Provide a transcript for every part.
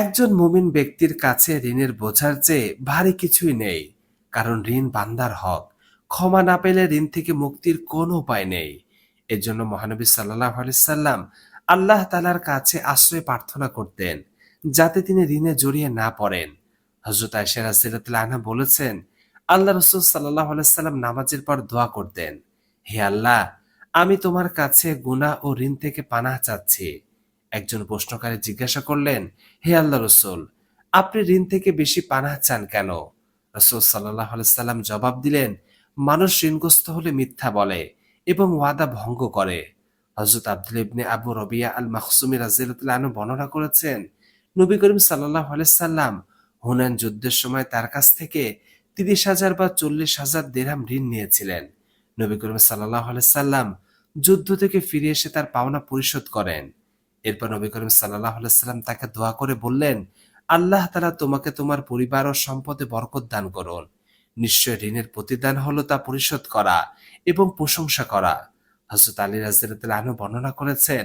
একজন মুমিন ব্যক্তির কাছে ঋণের বোঝার চেয়ে ভারী কিছুই নেই, কারণ ঋণ বান্দার হক। ক্ষমা না পেলে ঋণ থেকে মুক্তির কোনো উপায় নেই। এজন্য মহানবী সাল্লাহ সাল্লাম আল্লাহ তালার কাছে আশ্রয় প্রার্থনা করতেন, যাতে তিনি ঋণে জড়িয়ে না পড়েন। হজরত আয়সা রাজিল্লাহ আনহা বলেছেন, আল্লাহ রসুল সাল্লাহ সাল্লাম নামাজের পর দোয়া করতেন, হে আল্লাহ, আমি তোমার কাছে গুনাহ ও ঋণ থেকে পানাহ চাচ্ছি। একজন প্রশ্নকারী জিজ্ঞাসা করলেন, হে আল্লাহ রসুল, আপনি ঋণ থেকে বেশি পানাহ চান কেন? রসুল সাল্লাহ সাল্লাম জবাব দিলেন, মানুষ ঋণগ্রস্ত হলে মিথ্যা বলে এবং ওয়াদা ভঙ্গ করে। হজরত আব্দুল ইবনে আবু রবিয়া আল মাহসুমি রাজিল্লাহ বর্ণনা করেছেন, নবী করিম সাল্লাহ সাল্লাম হুনান যুদ্ধের সময় তার কাছ থেকে তিরিশ হাজার বা চল্লিশ হাজার দেড়হাম ঋণ নিয়েছিলেন। নবী করিম সাল্লাহ সাল্লাম যুদ্ধ থেকে ফিরে এসে তার পাওনা পরিশোধ করেন। এরপর নবী করিম সাল্লাহ সাল্লাম তাকে দোয়া করে বললেন, আল্লাহ তালা তোমাকে তোমার পরিবার ও সম্পদে বরকত দান করুন। নিশ্চয় ঋণের প্রতিদান হলো তা পরিশোধ করা এবং প্রশংসা করা। হজরত আলী রাজিয়াল বর্ণনা করেছেন,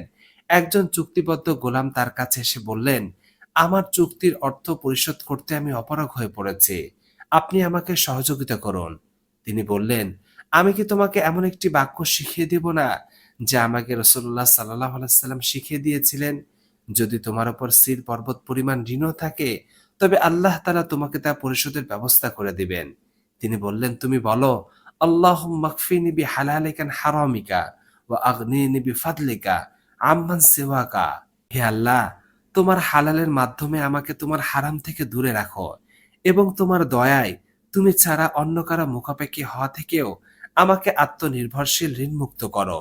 একজন চুক্তিবদ্ধ গোলাম তার কাছে এসে বললেন, আমার চুক্তির অর্থ পরিশোধ করতে আমি অপারগ হয়ে পড়েছি। আপনি আমাকে সহযোগিতা করুন তিনি বললেন, আমি কি তোমাকে এমন একটি বাক্য শিখিয়ে দেব না যা আমাকে রসুল্লাহ সাল্লাহ সাল্লাম শিখিয়ে দিয়েছিলেন। যদি তোমার ওপর সির পর্বত পরিমাণ ঋণও থাকে, তবে আল্লাহ তালা তোমাকে তা পরিশোধের ব্যবস্থা করে দিবেন। তিনি বললেন, তুমি বলো আল্লাহ মকফি নিবি হালালিকান হারামিকা ও আগ্নি নিবি ফাদলিকা আম্মান সেওয়াকা। হে আল্লাহ, তোমার হালালের মাধ্যমে আমাকে তোমার হারাম থেকে দূরে রাখো এবং তোমার দয়ায় তুমি ছাড়া অন্য কারও মুখাপেক্ষী হওয়া থেকেও আমাকে আত্মনির্ভরশীল ঋণ মুক্ত করো।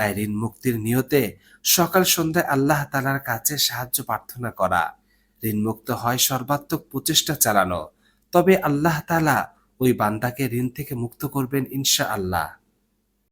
তাই ঋণ মুক্তির নিয়তে সকাল সন্ধ্যায় আল্লাহ তালার কাছে সাহায্য প্রার্থনা করা। ঋণ মুক্ত হয় সর্বাত্মক প্রচেষ্টা চালানো। তবে আল্লাহ তালা ওই বান্দাকে ঋণ থেকে মুক্ত করবেন ইনশা আল্লাহ